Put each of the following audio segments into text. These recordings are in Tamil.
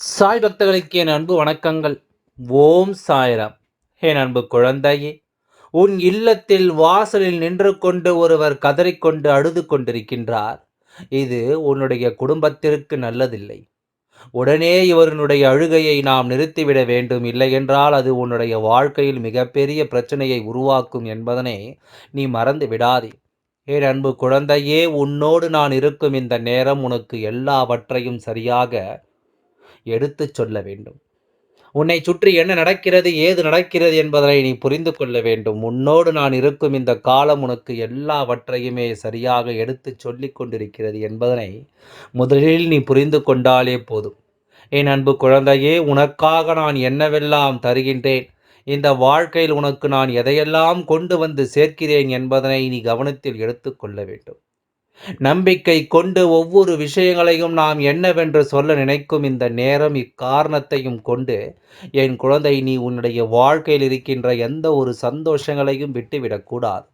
சாய் பக்தர்களுக்கு என் அன்பு வணக்கங்கள். ஓம் சாய்ராம். என் அன்பு குழந்தையே உன் இல்லத்தில் வாசலில் நின்று கொண்டு ஒருவர் கதறிக்கொண்டு அழுது கொண்டிருக்கின்றார். இது உன்னுடைய குடும்பத்திற்கு நல்லதில்லை. உடனே இவருடைய அழுகையை நாம் நிறுத்திவிட வேண்டும். இல்லையென்றால் அது உன்னுடைய வாழ்க்கையில் மிகப்பெரிய பிரச்சனையை உருவாக்கும் என்பதனை நீ மறந்து விடாதே. என் அன்பு குழந்தையே உன்னோடு நான் இருக்கும் இந்த நேரம் உனக்கு எல்லாவற்றையும் சரியாக எடுத்துச் சொல்ல வேண்டும். உன்னை சுற்றி என்ன நடக்கிறது ஏது நடக்கிறது என்பதனை நீ புரிந்து கொள்ள வேண்டும். உன்னோடு நான் இருக்கும் இந்த காலம் உனக்கு எல்லாவற்றையுமே சரியாக எடுத்துச் சொல்லிக் கொண்டிருக்கிறது என்பதனை முதலில் நீ புரிந்து கொண்டாலே போதும். என் அன்பு குழந்தையே உனக்காக நான் என்னவெல்லாம் தருகின்றேன்? இந்த வாழ்க்கையில் உனக்கு நான் எதையெல்லாம் கொண்டு வந்து சேர்க்கிறேன் என்பதனை நீ கவனத்தில் எடுத்துக்கொள்ள வேண்டும். நம்பிக்கை கொண்டு ஒவ்வொரு விஷயங்களையும் நாம் என்னவென்று சொல்ல நினைக்கும் இந்த நேரம் இக்காரணத்தையும் கொண்டு என் குழந்தை நீ உன்னுடைய வாழ்க்கையில் இருக்கின்ற எந்த ஒரு சந்தோஷங்களையும் விட்டுவிடக்கூடாது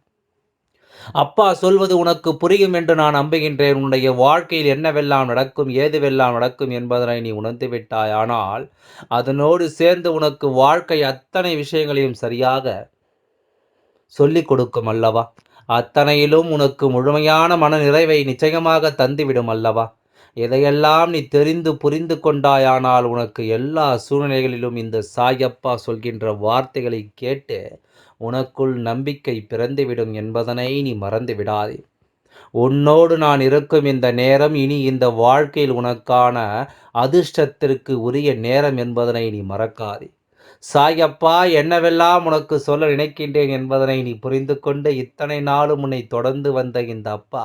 அப்பா சொல்வது உனக்கு புரியும் என்று நான் நம்புகின்றேன். உன்னுடைய வாழ்க்கையில் என்னவெல்லாம் நடக்கும் ஏதுவெல்லாம் நடக்கும் என்பதனை நீ உணர்ந்து விட்டாய். ஆனால் அதனோடு சேர்ந்து உனக்கு வாழ்க்கை அத்தனை விஷயங்களையும் சரியாக சொல்லிக் கொடுக்கும் அல்லவா? அத்தனையிலும் உனக்கு முழுமையான மன நிறைவை நிச்சயமாக தந்துவிடும் அல்லவா? இதையெல்லாம் நீ தெரிந்து புரிந்து கொண்டாயானால் உனக்கு எல்லா சூழ்நிலைகளிலும் இந்த சாயப்பா சொல்கின்ற வார்த்தைகளை கேட்டு உனக்குள் நம்பிக்கை பிறந்துவிடும் என்பதனை நீ மறந்து விடாதே உன்னோடு நான் இருக்கும் இந்த நேரம் இனி இந்த வாழ்க்கையில் உனக்கான அதிர்ஷ்டத்திற்கு உரிய நேரம் என்பதனை நீ மறக்காதே. சாயப்பா என்னவெல்லாம் உனக்கு சொல்ல நினைக்கின்றேன் என்பதனை நீ புரிந்து கொண்டு இத்தனை நாளும் உன்னை தொடர்ந்து வந்த இந்த அப்பா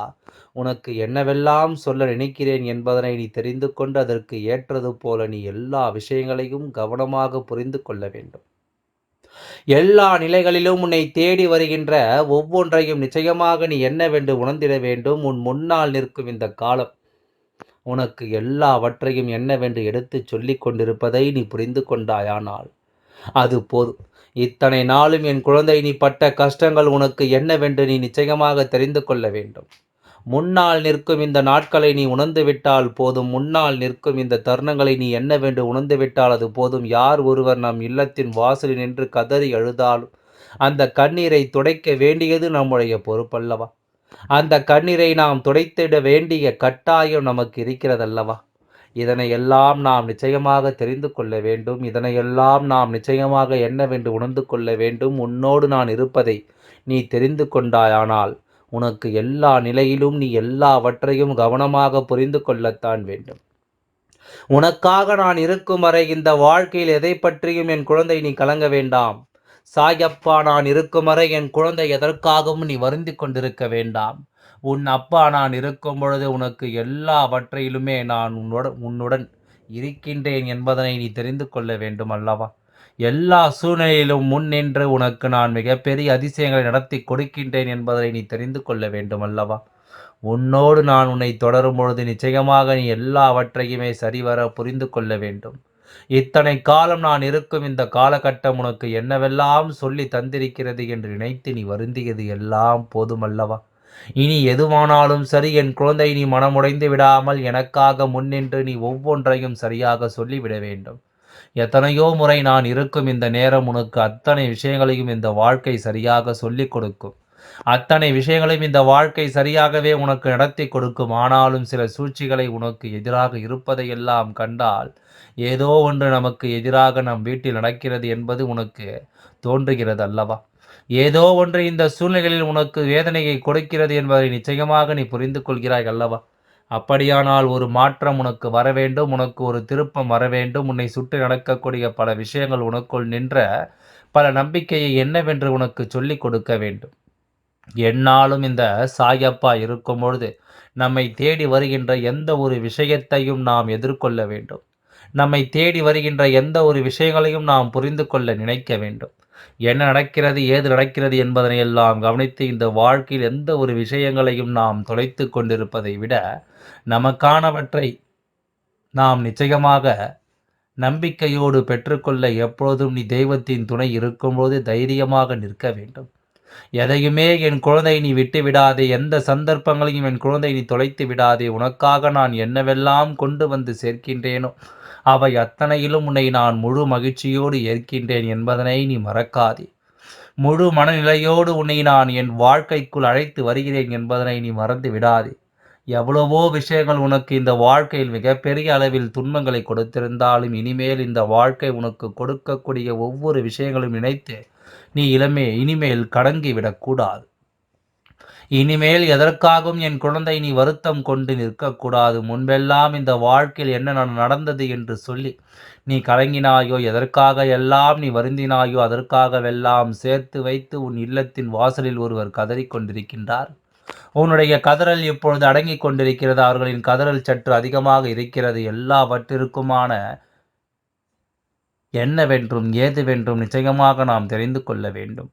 உனக்கு என்னவெல்லாம் சொல்ல நினைக்கிறேன் என்பதனை நீ தெரிந்து கொண்டு அதற்கு ஏற்றது போல நீ எல்லா விஷயங்களையும் கவனமாக புரிந்து கொள்ள வேண்டும். எல்லா நிலைகளிலும் உன்னை தேடி வருகின்ற ஒவ்வொன்றையும் நிச்சயமாக நீ என்னவென்று உணர்ந்திட வேண்டும். உன் முன்னால் நிற்கும் இந்த காலம் உனக்கு எல்லாவற்றையும் என்னவென்று எடுத்து சொல்லிக் கொண்டிருப்பதை நீ புரிந்து கொண்டாயானால் அது போதும். இத்தனை நாளும் என் குழந்தை நீ பட்ட கஷ்டங்கள் உனக்கு என்னவென்று நீ நிச்சயமாக தெரிந்து கொள்ள வேண்டும். முன்னால் நிற்கும் இந்த நாட்களை நீ உணர்ந்துவிட்டால் போதும். முன்னால் நிற்கும் இந்த தருணங்களை நீ என்னவென்று உணர்ந்துவிட்டால் அது போதும். யார் ஒருவர் நம் இல்லத்தின் வாசலில் நின்று கதறி அழுதாலும் அந்த கண்ணீரை துடைக்க வேண்டியது நம்முடைய பொறுப்பல்லவா? அந்த கண்ணீரை நாம் துடைத்திட வேண்டிய கட்டாயம் நமக்கு இருக்கிறதல்லவா? இதனை எல்லாம் நாம் நிச்சயமாக தெரிந்து கொள்ள வேண்டும். இதனையெல்லாம் நாம் நிச்சயமாக என்னவென்று உணர்ந்து கொள்ள வேண்டும். உன்னோடு நான் இருப்பதை நீ தெரிந்து கொண்டாயானால் உனக்கு எல்லா நிலையிலும் நீ எல்லாவற்றையும் கவனமாக புரிந்து கொள்ளத்தான் வேண்டும். உனக்காக நான் இருக்கும் வரை இந்த வாழ்க்கையில் எதை பற்றியும் என் குழந்தை நீ கலங்க வேண்டாம். சாயப்பா நான் இருக்கும் வரை என் குழந்தை எதற்காகவும் நீ வருந்தி கொண்டிருக்க வேண்டாம். உன் அப்பா நான் இருக்கும் பொழுது உனக்கு எல்லாவற்றையிலுமே நான் உன்னுடன் உன்னுடன் இருக்கின்றேன் என்பதனை நீ தெரிந்து கொள்ள வேண்டும் அல்லவா? எல்லா சூழ்நிலையிலும் முன் நின்று உனக்கு நான் மிகப்பெரிய அதிசயங்களை நடத்தி கொடுக்கின்றேன் என்பதை நீ தெரிந்து கொள்ள வேண்டும் அல்லவா? உன்னோடு நான் உன்னை தொடரும் பொழுது நிச்சயமாக நீ எல்லாவற்றையுமே சரிவர புரிந்து கொள்ள வேண்டும். இத்தனை காலம் நான் இருக்கும் இந்த காலகட்டம் உனக்கு என்னவெல்லாம் சொல்லி தந்திருக்கிறது என்று நினைத்து நீ வருந்தியது எல்லாம் போதுமல்லவா இனி எதுவானாலும் சரி என் குழந்தை நீ மனமுடைந்து விடாமல் எனக்காக முன்னின்று நீ ஒவ்வொன்றையும் சரியாக சொல்லிவிட வேண்டும். எத்தனையோ முறை நான் இருக்கும் இந்த நேரம் உனக்கு அத்தனை விஷயங்களையும் இந்த வாழ்க்கை சரியாக சொல்லிக் கொடுக்கும். அத்தனை விஷயங்களையும் இந்த வாழ்க்கை சரியாகவே உனக்கு நடத்தி கொடுக்கும். ஆனாலும் சில சூழ்ச்சிகளை உனக்கு எதிராக இருப்பதையெல்லாம் கண்டால் ஏதோ ஒன்று நமக்கு எதிராக நம் வீட்டில் நடக்கிறது என்பது உனக்கு தோன்றுகிறது அல்லவா? ஏதோ ஒன்று இந்த சூழ்நிலைகளில் உனக்கு வேதனையை கொடுக்கிறது என்பதை நிச்சயமாக நீ புரிந்து கொள்கிறாய் அல்லவா? அப்படியானால் ஒரு மாற்றம் உனக்கு வர வேண்டும். உனக்கு ஒரு திருப்பம் வர வேண்டும். உன்னை சுற்றி நடக்கக்கூடிய பல விஷயங்கள் உனக்குள் நின்ற பல நம்பிக்கையை என்னவென்று உனக்கு சொல்லிக் கொடுக்க வேண்டும். என்னாலும் இந்த சாயப்பா இருக்கும் பொழுது நம்மை தேடி வருகின்ற எந்த ஒரு விஷயத்தையும் நாம் எதிர்கொள்ள வேண்டும். நம்மை தேடி வருகின்ற எந்த ஒரு விஷயங்களையும் நாம் புரிந்து கொள்ள நினைக்க வேண்டும். என்ன நடக்கிறது ஏது நடக்கிறது என்பதனை எல்லாம் கவனித்து இந்த வாழ்க்கையில் எந்த ஒரு விஷயங்களையும் நாம் தொலைத்து கொண்டிருப்பதை விட நமக்கானவற்றை நாம் நிச்சயமாக நம்பிக்கையோடு பெற்றுக்கொள்ள எப்பொழுதும் நீ தெய்வத்தின் துணை இருக்கும்போது தைரியமாக நிற்க வேண்டும். எதையுமே என் குழந்தை நீ விட்டு விடாதே எந்த சந்தர்ப்பங்களையும் என் குழந்தை நீ தொலைத்து விடாதே உனக்காக நான் என்னவெல்லாம் கொண்டு வந்து சேர்க்கின்றேனோ அவை அத்தனையிலும் உன்னை நான் முழு மகிழ்ச்சியோடு ஏற்கின்றேன் என்பதனை நீ மறக்காதே. முழு மனநிலையோடு உன்னை நான் என் வாழ்க்கைக்குள் அழைத்து வருகிறேன் என்பதனை நீ மறந்து விடாதே. எவ்வளவோ விஷயங்கள் உனக்கு இந்த வாழ்க்கையில் மிகப்பெரிய அளவில் துன்பங்களை கொடுத்திருந்தாலும் இனிமேல் இந்த வாழ்க்கை உனக்கு கொடுக்கக்கூடிய ஒவ்வொரு விஷயங்களும் நினைத்து நீ இளமே இனிமேல் கடங்கி விடக்கூடாது. இனிமேல் எதற்காகவும் என் குழந்தை நீ வருத்தம் கொண்டு நிற்கக்கூடாது. முன்பெல்லாம் இந்த வாழ்க்கையில் என்ன நடந்தது என்று சொல்லி நீ கலங்கினாயோ எதற்காக எல்லாம் நீ வருந்தினாயோ அதற்காகவெல்லாம் சேர்த்து வைத்து உன் இல்லத்தின் வாசலில் ஒருவர் கதறிக்கொண்டிருக்கின்றார் உன்னுடைய கதறல் இப்பொழுது அடங்கி கொண்டிருக்கிறது. அவர்களின் கதறல் சற்று அதிகமாக இருக்கிறது. எல்லாவற்றிற்குமான என்னவென்றும் ஏதுவென்றும் நிச்சயமாக நாம் தெரிந்து கொள்ள வேண்டும்.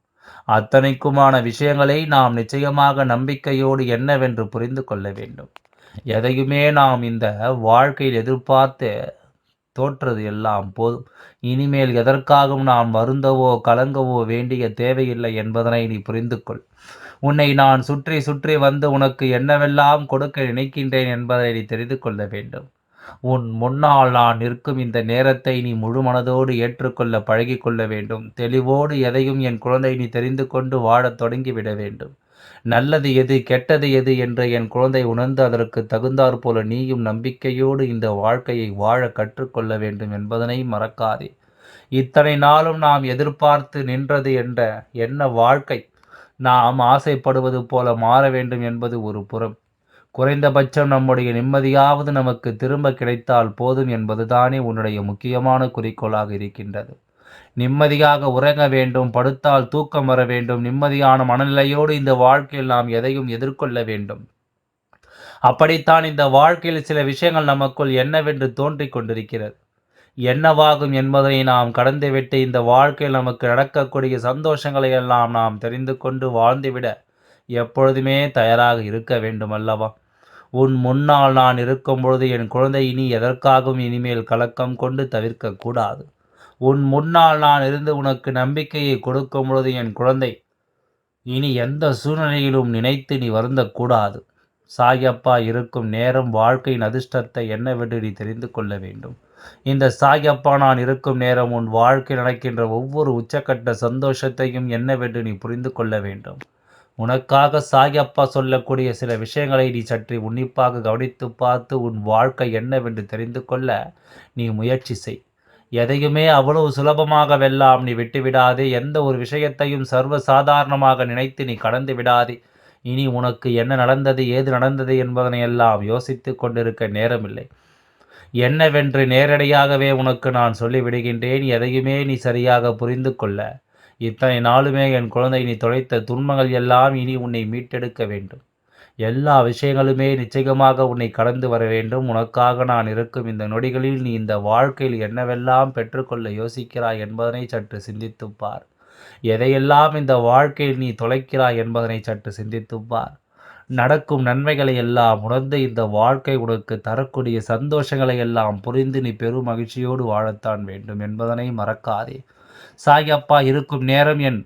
அத்தனைக்குமான விஷயங்களை நாம் நிச்சயமாக நம்பிக்கையோடு என்னவென்று புரிந்து கொள்ள வேண்டும். எதையுமே நாம் இந்த வாழ்க்கையில் எதிர்பார்த்து தோற்றது எல்லாம் போதும். இனிமேல் எதற்காகவும் நாம் வருந்தவோ கலங்கவோ வேண்டிய தேவையில்லை என்பதனை நீ புரிந்து கொள். உன்னை நான் சுற்றி சுற்றி வந்து உனக்கு என்னவெல்லாம் கொடுக்க நினைக்கின்றேன் என்பதை நீ தெரிந்து கொள்ள வேண்டும். உன் முன்னால் நான் நிற்கும் இந்த நேரத்தை நீ முழு மனதோடு ஏற்றுக்கொள்ள பழகிக்கொள்ள வேண்டும். தெளிவோடு எதையும் என் குழந்தை நீ தெரிந்து கொண்டு வாழத் தொடங்கிவிட வேண்டும். நல்லது எது கெட்டது எது என்று என் குழந்தை உணர்ந்து அதற்கு தகுந்தாற் போல நீயும் நம்பிக்கையோடு இந்த வாழ்க்கையை வாழ கற்றுக்கொள்ள வேண்டும் என்பதனை மறக்காதே. இத்தனை நாளும் நாம் எதிர்பார்த்து நின்றது என்ற என்ன வாழ்க்கை நாம் ஆசைப்படுவது போல மாற வேண்டும் என்பது ஒரு புறம். குறைந்தபட்சம் நம்முடைய நிம்மதியாவது நமக்கு திரும்ப கிடைத்தால் போதும் என்பதுதானே உன்னுடைய முக்கியமான குறிக்கோளாக இருக்கின்றது. நிம்மதியாக உறங்க வேண்டும் படுத்தால் தூக்கம் வர வேண்டும் நிம்மதியான மனநிலையோடு இந்த வாழ்க்கையில் நாம் எதையும் எதிர்கொள்ள வேண்டும். அப்படித்தான் இந்த வாழ்க்கையில் சில விஷயங்கள் நமக்குள் என்னவென்று தோன்றிக் கொண்டிருக்கிறது. என்னவாகும் என்பதை நாம் கடந்துவிட்டு இந்த வாழ்க்கையில் நமக்கு நடக்கக்கூடிய சந்தோஷங்களை எல்லாம் நாம் தெரிந்து கொண்டு வாழ்ந்துவிட எப்பொழுதுமே தயாராக இருக்க வேண்டும் அல்லவா உன் முன்னால் நான் இருக்கும் பொழுது என் குழந்தை இனி எதற்காகவும் இனிமேல் கலக்கம் கொண்டு தவிர்க்கக்கூடாது உன் முன்னால் நான் இருந்து உனக்கு நம்பிக்கையை கொடுக்கும் பொழுது என் குழந்தை இனி எந்த சூழ்நிலையிலும் நினைத்து நீ வருந்தக்கூடாது சாயப்பா இருக்கும் நேரம் வாழ்க்கையின் அதிர்ஷ்டத்தை என்னவென்று நீ தெரிந்து கொள்ள வேண்டும். இந்த சாயப்பா நான் இருக்கும் நேரம் உன் வாழ்க்கை நடக்கின்ற ஒவ்வொரு உச்சக்கட்ட சந்தோஷத்தையும் என்னவென்று நீ புரிந்து கொள்ள வேண்டும். உனக்காக சாயப்பா சொல்லக்கூடிய சில விஷயங்களை நீ சற்று உன்னிப்பாக கவனித்து பார்த்து உன் வாழ்க்கை என்னவென்று தெரிந்து கொள்ள நீ முயற்சி செய். எதையுமே அவ்வளவு சுலபமாக வெல்லாம் நீ விட்டுவிடாதே. எந்த ஒரு விஷயத்தையும் சர்வ சாதாரணமாக நினைத்து நீ கடந்து விடாதே. இனி உனக்கு என்ன நடந்தது ஏது நடந்தது என்பதனை எல்லாம் யோசித்து கொண்டிருக்க நேரமில்லை. என்னவென்று நேரடியாகவே உனக்கு நான் சொல்லிவிடுகின்றேன். எதையுமே நீ சரியாக புரிந்து கொள்ள இத்தனை நாளுமே என் குழந்தை நீ தொலைத்த துன்பங்கள் எல்லாம் இனி உன்னை மீட்டெடுக்க வேண்டும். எல்லா விஷயங்களுமே நிச்சயமாக உன்னை கடந்து வர வேண்டும். உனக்காக நான் இருக்கும் இந்த நொடிகளில் நீ இந்த வாழ்க்கையில் என்னவெல்லாம் பெற்றுக்கொள்ள யோசிக்கிறாய் என்பதனை சற்று சிந்தித்துப்பார் எதையெல்லாம் இந்த வாழ்க்கையில் நீ தொலைக்கிறாய் என்பதனை சற்று சிந்தித்துப்பார் நடக்கும் நன்மைகளை எல்லாம் உணர்ந்து இந்த வாழ்க்கை உனக்கு தரக்கூடிய சந்தோஷங்களை எல்லாம் புரிந்து நீ பெரும் மகிழ்ச்சியோடு வாழத்தான் வேண்டும் என்பதனை மறக்காதே. சாயப்பா இருக்கும் நேரம் என்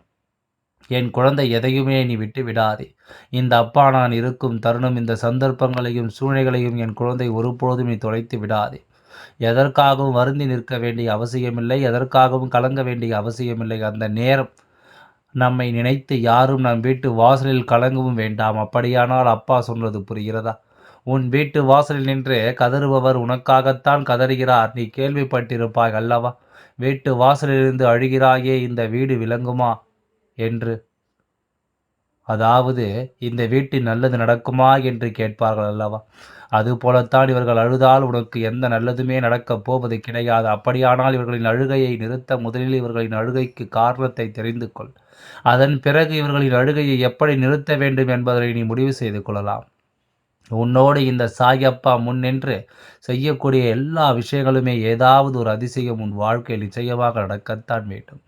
என் குழந்தை எதையுமே நீ விட்டு விடாதே. இந்த அப்பா நான் இருக்கும் தருணம் இந்த சந்தர்ப்பங்களையும் சூழ்நிலைகளையும் என் குழந்தை ஒருபொழுதும் நீ தொலைத்து விடாதே. எதற்காகவும் வருந்தி நிற்க வேண்டிய அவசியமில்லை எதற்காகவும் கலங்க வேண்டிய அவசியமில்லை. அந்த நேரம் நம்மை நினைத்து யாரும் நம் வீட்டு வாசலில் கலங்கவும் வேண்டாம். அப்படியானால் அப்பா சொன்னது புரிகிறதா? உன் வீட்டு வாசலில் நின்று கதறுபவர் உனக்காகத்தான் கதறுகிறார். நீ கேள்விப்பட்டிருப்பாய் அல்லவா? வீட்டு வாசலிலிருந்து அழுகிறாயே இந்த வீடு விளங்குமா? என்று. அதாவது இந்த வீட்டில் நல்லது நடக்குமா? என்று கேட்பார்கள் அல்லவா? அதுபோலத்தான் இவர்கள் அழுதால் உனக்கு எந்த நல்லதுமே நடக்கப் போவது கிடையாது. அப்படியானால் இவர்களின் அழுகையை நிறுத்த முதலில் இவர்களின் அழுகைக்கு காரணத்தை தெரிந்து கொள் அதன் பிறகு இவர்களின் அழுகையை எப்படி நிறுத்த வேண்டும் என்பதை நீ முடிவு செய்து கொள்ளலாம். உன்னோடு இந்த சாயப்பா முன்னின்று செய்யக்கூடிய எல்லா விஷயங்களுமே ஏதாவது ஒரு அதிசயம் உன் வாழ்க்கையில் நிச்சயமாக நடக்கத்தான் வேண்டும்.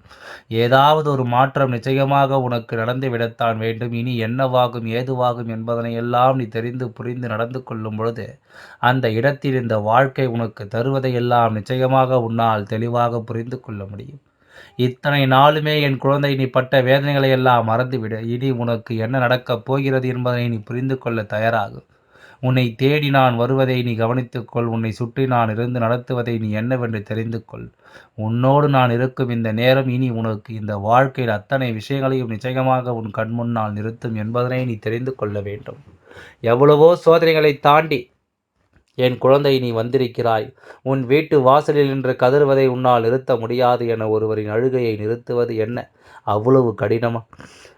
ஏதாவது ஒரு மாற்றம் நிச்சயமாக உனக்கு நடந்து விடத்தான் வேண்டும். இனி என்னவாகும் ஏதுவாகும் என்பதனை எல்லாம் நீ தெரிந்து புரிந்து நடந்து கொள்ளும் பொழுது அந்த இடத்தில் இந்த வாழ்க்கை உனக்கு தருவதையெல்லாம் நிச்சயமாக உன்னால் தெளிவாக புரிந்து கொள்ள முடியும். இத்தனை நாளுமே என் குழந்தை நீ பட்ட வேதனைகளை எல்லாம் மறந்துவிடு. இனி உனக்கு என்ன நடக்கப் போகிறது என்பதை நீ புரிந்து கொள்ள தயாராகும் உன்னை தேடி நான் வருவதை நீ கவனித்துக்கொள். உன்னை சுற்றி நான் இருந்து நடத்துவதை நீ என்னவென்று தெரிந்து கொள் உன்னோடு நான் இருக்கும் இந்த நேரம் இனி உனக்கு இந்த வாழ்க்கையில் அத்தனை விஷயங்களையும் நிச்சயமாக உன் கண் முன்னால் நிறுத்தும் என்பதனை நீ தெரிந்து கொள்ள வேண்டும். எவ்வளவோ சோதனைகளை தாண்டி என் குழந்தை நீ வந்திருக்கிறாய். உன் வீட்டு வாசலில் நின்று கதறுவதை உன்னால் நிறுத்த முடியாது என ஒருவரின் அழுகையை நிறுத்துவது என்ன? அவ்வளவு கடினமா?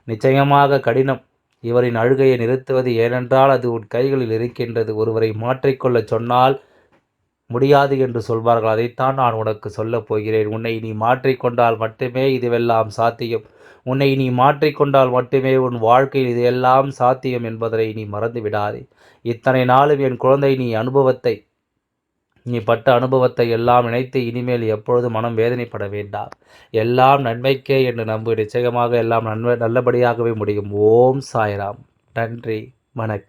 நிச்சயமாக கடினம். இவரின் அழுகையை நிறுத்துவது ஏனென்றால் அது உன் கைகளில் இருக்கின்றது. ஒருவரை மாற்றிக்கொள்ளச் சொன்னால் முடியாது என்று சொல்வார்கள். அதைத்தான் நான் உனக்கு சொல்லப் போகிறேன். உன்னை நீ மாற்றிக்கொண்டால் மட்டுமே இதுவெல்லாம் சாத்தியம். உன்னை நீ மாற்றிக்கொண்டால் மட்டுமே உன் வாழ்க்கையில் இதையெல்லாம் சாத்தியம் என்பதை நீ மறந்து விடாதே இத்தனை நாளும் என் குழந்தை நீ அனுபவத்தை நீ பட்ட அனுபவத்தை எல்லாம் நினைத்து இனிமேல் எப்பொழுதும் மனம் வேதனைப்பட வேண்டாம். எல்லாம் நன்மைக்கே என்று நம்பு. நிச்சயமாக எல்லாம் நன்மை நல்லபடியாகவே முடியும். ஓம் சாய்ராம். நன்றி. வணக்கம்.